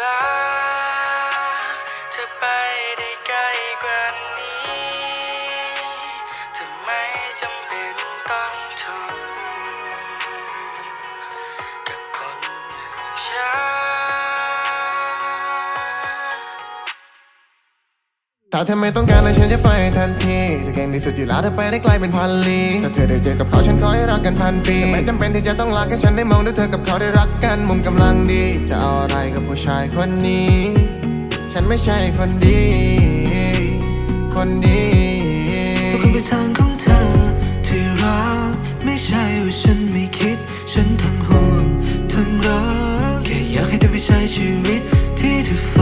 รักเธอไปได้ไกลกว่านี้ทำไมจำเป็นต้องทนกับคนอย่างฉัน ถ้าเธอไม่ต้องการแล้วฉันจะไปทันทีจะเก่งที่สุดอยู่แล้วเธอไปได้ไกลเป็นพันลี้ถ้าเธอได้เจอกับเขาฉันขอให้รักกันพันปีแต่ไม่จำเป็นที่จะต้องรักแค่ฉันได้มองดูเธอกับเขาได้รักกันมุมกำลังดี จะเอาอะไรกับผู้ชายคนนี้ ฉันไม่ใช่คนดี คนดีทุกคนเป็นทางของเธอที่รักไม่ใช่ว่าฉันไม่คิด ฉันทั้งห่วงทั้งรักแค่อยากให้เธอไปใช้ชีวิตที่เธอ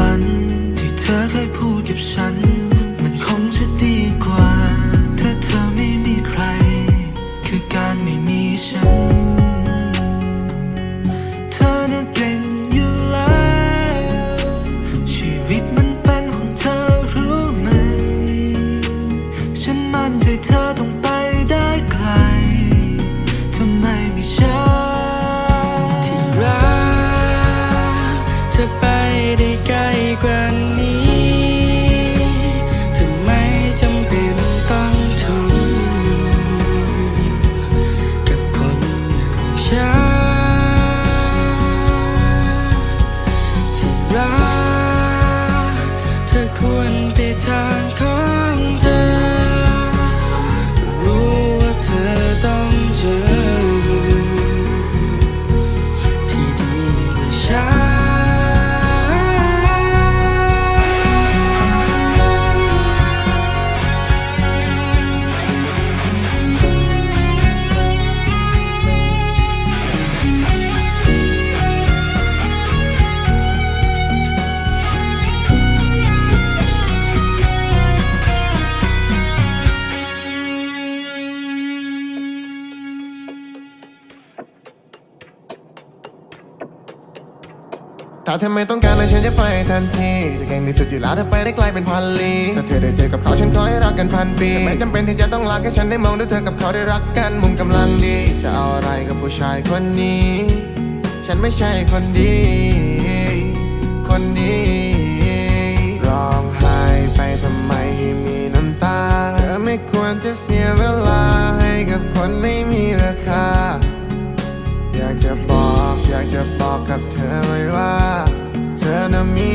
ถ้าเธอไม่ต้องการเลยฉันจะไปทันทีจะเก่งที่สุดอยู่แล้วเธอไปได้ไกลเป็นพันลี้ถ้าเธอได้เจอกับเขาฉันขอให้รักกันพันปีไม่จำเป็นที่จะต้องรักแค่ฉันได้มองดูเธอกับเขาได้รักกันมุมกำลังดี จะเอาอะไรกับผู้ชายคนนี้ ฉันไม่ใช่คนดี คนดี เธ